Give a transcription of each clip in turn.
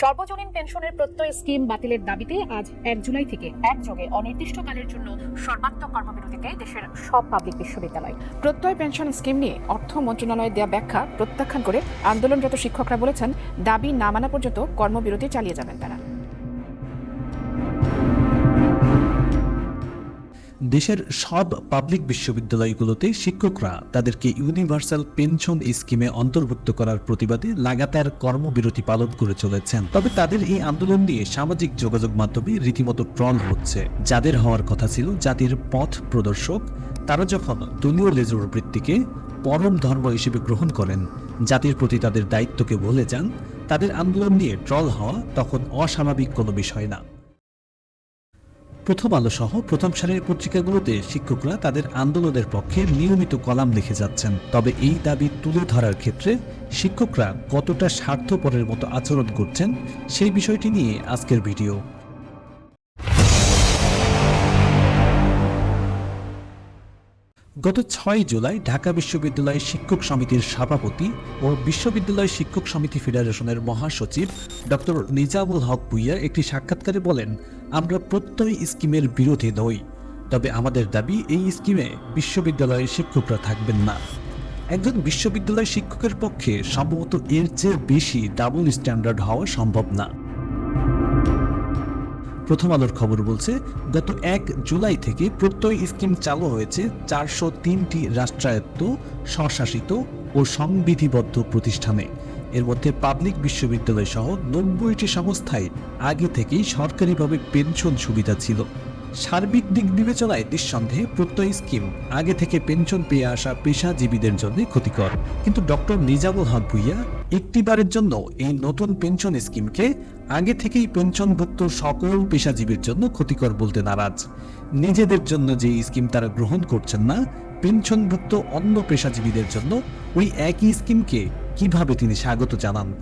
সর্বজনীন পেনশনের প্রত্যয় স্কিম বাতিলের দাবিতে আজ এক জুলাই থেকে একযোগে অনির্দিষ্টকালের জন্য সর্বাত্মক কর্মবিরতিতে দেশের সব পাবলিক বিশ্ববিদ্যালয়। প্রত্যয় পেনশন স্কিম নিয়ে অর্থ মন্ত্রণালয়ের দেওয়া ব্যাখ্যা প্রত্যাখ্যান করে আন্দোলনরত শিক্ষকরা বলেছেন, দাবি না মানা পর্যন্ত কর্মবিরতি চালিয়ে যাবেন তারা। দেশের সব পাবলিক বিশ্ববিদ্যালয়গুলোতে শিক্ষকরা তাদেরকে ইউনিভার্সাল পেনশন স্কিমে অন্তর্ভুক্ত করার প্রতিবাদে লাগাতার কর্মবিরতি পালন করে চলেছেন। তবে তাদের এই আন্দোলন নিয়ে সামাজিক যোগাযোগ মাধ্যমে রীতিমতো ট্রল হচ্ছে। যাদের হওয়ার কথা ছিল জাতির পথ প্রদর্শক, তারা যখন দলীয় লেজুর বৃত্তিকে পরম ধর্ম হিসেবে গ্রহণ করেন, জাতির প্রতি তাদের দায়িত্বকে ভুলে যান, তাদের আন্দোলন নিয়ে ট্রল হওয়া তখন অস্বাভাবিক কোনো বিষয় না। প্রথম আলো সহ প্রথম সারির পত্রিকাগুলোতে শিক্ষকরা তাদের আন্দোলনের পক্ষে নিয়মিত কলাম লিখে যাচ্ছেন। তবে এই দাবি তুলে ধরার ক্ষেত্রে শিক্ষকরা কতটা স্বার্থপরের মতো আচরণ করছেন সেই বিষয়টি নিয়ে আজকের ভিডিও। গত ছয় জুলাই ঢাকা বিশ্ববিদ্যালয় শিক্ষক সমিতির সভাপতি ও বিশ্ববিদ্যালয় শিক্ষক সমিতি ফেডারেশনের মহাসচিব ডক্টর নিজামুল হক ভুইয়া একটি সাক্ষাৎকারে বলেন, আমরা প্রত্যয় স্কিমের বিরোধী নই, তবে আমাদের দাবি এই স্কিমে বিশ্ববিদ্যালয়ের শিক্ষকরা থাকবেন না। একজন বিশ্ববিদ্যালয় শিক্ষকের পক্ষে সম্ভবত এর চেয়ে বেশি ডাবল স্ট্যান্ডার্ড হওয়া সম্ভব না। প্রথম আলোর খবর বলছে, গত এক জুলাই থেকে প্রত্যয় স্কিম চালু হয়েছে চারশো তিনটি রাষ্ট্রায়ত্ত, স্বশাসিত ও সংবিধিবদ্ধ প্রতিষ্ঠানে। এর মধ্যে পাবলিক বিশ্ববিদ্যালয় সহ নব্বইটি সংস্থায় আগে থেকেই সরকারিভাবে পেনশন সুবিধা ছিল। সার্বিক দিক বিবেচনায় নিঃসন্দেহে প্রত্যয় স্কিম আগে থেকে পেনশন পেয়ে আসা পেশাজীবীদের জন্য ক্ষতিকর। কিন্তু ডক্টর নিজামুল হক ভুইয়া, একটিবারের জন্য এই নতুন পেনশন স্কিমকে আগে থেকেই পেনশনভুক্ত সকল পেশাজীবীর জন্য ক্ষতিকর বলতে নারাজ। নিজেদের জন্য যে স্কিম তারা গ্রহণ করছেন না, পেনশনভুক্ত অন্য পেশাজীবীদের জন্য ওই একই স্কিমকে কীভাবে তিনি স্বাগত জানান?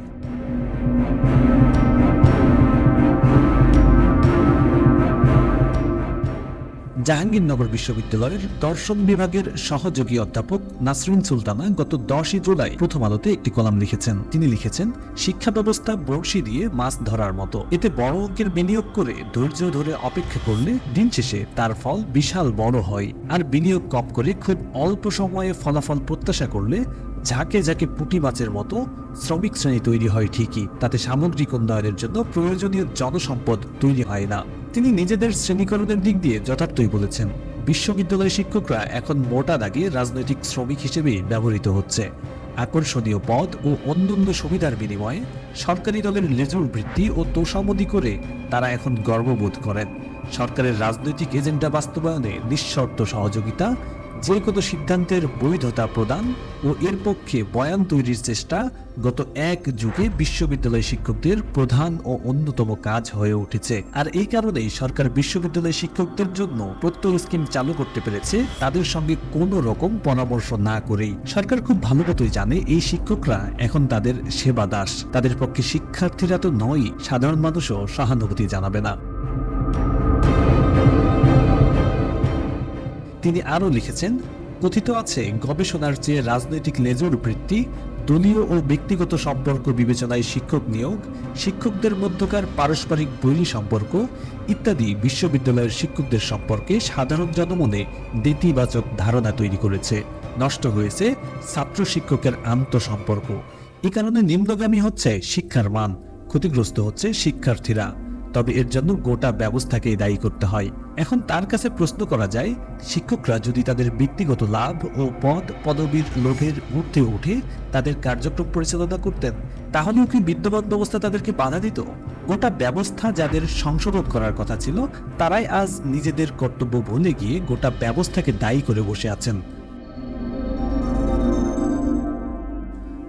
জাহাঙ্গীরনগর বিশ্ববিদ্যালয়ের দর্শন বিভাগের সহযোগী অধ্যাপক নাসরিন সুলতানা গত দশই জুলাই প্রথম আলোতে একটি কলাম লিখেছেন। তিনি লিখেছেন, শিক্ষা ব্যবস্থা বড়শি দিয়ে মাছ ধরার মতো। এতে বড় অঙ্কের বিনিয়োগ করে ধৈর্য ধরে অপেক্ষা করলে দিন শেষে তার ফল বিশাল বড় হয়। আর বিনিয়োগ কম করে খুব অল্প সময়ে ফলাফল প্রত্যাশা করলে ঝাঁকে ঝাঁকে পুঁটি মাছের মতো শ্রমিক শ্রেণি তৈরি হয় ঠিকই, তাতে সামগ্রিক উন্নয়নের জন্য প্রয়োজনীয় জনসম্পদ তৈরি হয় না। তিনি নিজেদের শ্রেণীকরণের দিক দিয়ে যথার্থই বলেছেন বিশ্ববিদ্যালয় শিক্ষকরা এখন মোটা দাগে রাজনৈতিক শ্রমিক হিসেবে ব্যবহৃত হচ্ছে। আকর্ষণীয় পদ ও অন্যান্য সুবিধার বিনিময়ে সরকারি দলের লেজুর বৃত্তি ও তোষামদি করে তারা এখন গর্ববোধ করেন। সরকারের রাজনৈতিক এজেন্ডা বাস্তবায়নে নিঃশর্ত সহযোগিতা যে কোনো সিদ্ধান্তের বৈধতা প্রদান ও এর পক্ষে বয়ান তৈরির চেষ্টা গত এক যুগে বিশ্ববিদ্যালয় শিক্ষকদের প্রধান ও অন্যতম কাজ হয়ে উঠেছে। আর এই কারণেই সরকার বিশ্ববিদ্যালয় শিক্ষকদের জন্য প্রত্যয় স্কিম চালু করতে পেরেছে, তাদের সঙ্গে কোনো রকম পরামর্শ না করেই। সরকার খুব ভালো মতোই জানে এই শিক্ষকরা এখন তাদের সেবা দাস। তাদের পক্ষে শিক্ষার্থীরা তো নয় সাধারণ মানুষও সহানুভূতি জানাবে না। তিনি আরও লিখেছেন, কথিত আছে, গবেষণার চেয়ে রাজনৈতিক লেজুর বৃত্তি দলীয় ও ব্যক্তিগত সম্পর্ক বিবেচনায় শিক্ষক নিয়োগ, শিক্ষকদের মধ্যকার পারস্পরিক বৈরী সম্পর্ক ইত্যাদি বিশ্ববিদ্যালয়ের শিক্ষকদের সম্পর্কে সাধারণ জনমনে নেতিবাচক ধারণা তৈরি করেছে। নষ্ট হয়েছে ছাত্র শিক্ষকের আন্তঃসম্পর্ক এ কারণে নিম্নগামী হচ্ছে শিক্ষার মান, ক্ষতিগ্রস্ত হচ্ছে শিক্ষার্থীরা। তবে এর জন্য গোটা ব্যবস্থাকেই দায়ী করতে হয়। এখন তার কাছে প্রশ্ন করা যায়, শিক্ষকরা যদি তাদের ব্যক্তিগত লাভ ও পদ পদবীর লোভের ঊর্ধ্বে উঠে তাদের কার্যক্রম পরিচালনা করতেন, তাহলেও কি বিদ্যমান ব্যবস্থা তাদেরকে বাধা দিত? গোটা ব্যবস্থা যাদের সংশোধন করার কথা ছিল, তারাই আজ নিজেদের কর্তব্য ভুলে গিয়ে গোটা ব্যবস্থাকে দায়ী করে বসে আছেন।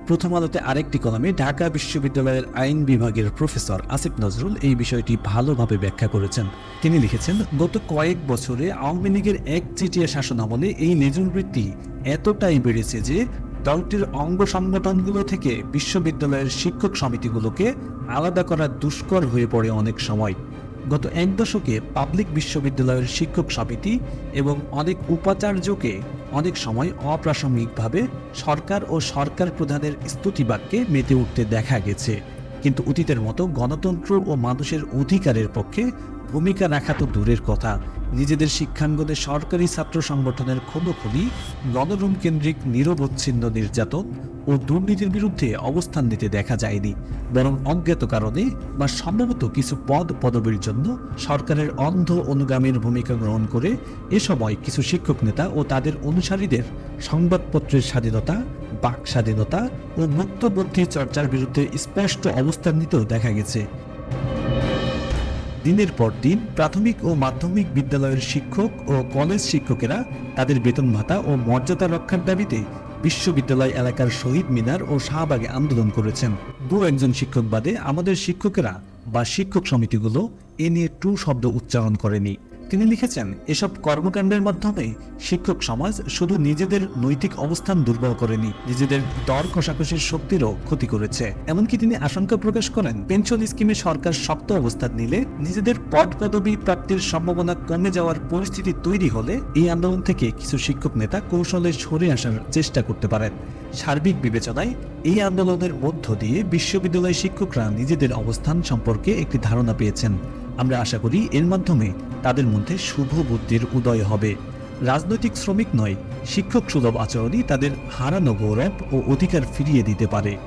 প্রথম আলোতে আরেকটি কলমে ঢাকা বিশ্ববিদ্যালয়ের আইন বিভাগের প্রফেসর আসিফ নজরুল এই বিষয়টি ভালোভাবে ব্যাখ্যা করেছেন। তিনি লিখেছেন, গত কয়েক বছরে আওয়ামী লীগের এক চিটিয়া শাসন আমলে এই নেজুল বৃত্তি এতটাই বেড়েছে যে দলটির অঙ্গ সংগঠনগুলো থেকে বিশ্ববিদ্যালয়ের শিক্ষক সমিতিগুলোকে আলাদা করা দুষ্কর হয়ে পড়ে অনেক সময়। গত এক দশকে পাবলিক বিশ্ববিদ্যালয়ের শিক্ষক সমিতি এবং অনেক উপাচার্যকে অনেক সময় অপ্রাসঙ্গিকভাবে সরকার ও সরকার প্রধানের স্তুতিবাক্যে মেতে উঠতে দেখা গেছে। কিন্তু অতীতের মতো গণতন্ত্র ও মানুষের অধিকারের পক্ষে ভূমিকা রাখা তো দূরের কথা। নিজেদের শিক্ষাঙ্গনে সরকারি ছাত্র সংগঠনের খোলখুলি গণরুম কেন্দ্রিক নিরবচ্ছিন্ন নির্যাতন ও দুর্নীতির বিরুদ্ধে অবস্থান নিতে দেখা যায়নি। বরং অজ্ঞাত কারণে বা সম্ভবত কিছু পদ পদবীর জন্য সরকারের অন্ধ অনুগামীর ভূমিকা গ্রহণ করে এ সময় কিছু শিক্ষক নেতা ও তাদের অনুসারীদের সংবাদপত্রের স্বাধীনতা, বাক স্বাধীনতা ও মুক্তবুদ্ধি চর্চার বিরুদ্ধে স্পষ্ট অবস্থান নিতেও দেখা গেছে। দিনের পর দিন প্রাথমিক ও মাধ্যমিক বিদ্যালয়ের শিক্ষক ও কলেজ শিক্ষকেরা তাদের বেতন ভাতা ও মর্যাদা রক্ষার দাবিতে বিশ্ববিদ্যালয় এলাকার শহীদ মিনার ও শাহবাগে আন্দোলন করেছেন। দু একজন শিক্ষক বাদে আমাদের শিক্ষকেরা বা শিক্ষক সমিতিগুলো এ নিয়ে টু শব্দ উচ্চারণ করেনি। তিনি লিখেছেন, এসব কর্মকাণ্ডের মাধ্যমে শিক্ষক সমাজ শুধু নিজেদের নৈতিক অবস্থান দুর্বল করেনি, নিজেদের দর কষাকষির শক্তিরও ক্ষতি করেছে। এমনকি তিনি আশঙ্কা প্রকাশ করেন, পেনশন স্কিমে সরকার শক্ত অবস্থান নিলে নিজেদের পদ পদবি প্রাপ্তির সম্ভাবনা কমে যাওয়ার পরিস্থিতি তৈরি হলে এই আন্দোলন থেকে কিছু শিক্ষক নেতা কৌশলে সরে আসার চেষ্টা করতে পারেন। সার্বিক বিবেচনায় এই আন্দোলনের মধ্য দিয়ে বিশ্ববিদ্যালয় শিক্ষকরা নিজেদের অবস্থান সম্পর্কে একটি ধারণা পেয়েছেন। আমরা আশা করি এর মাধ্যমে তাদের মধ্যে শুভ বুদ্ধির উদয় হবে। রাজনৈতিক শ্রমিক নয়, শিক্ষক সুলভ আচরণই তাদের হারানো গৌরব ও অধিকার ফিরিয়ে দিতে পারে।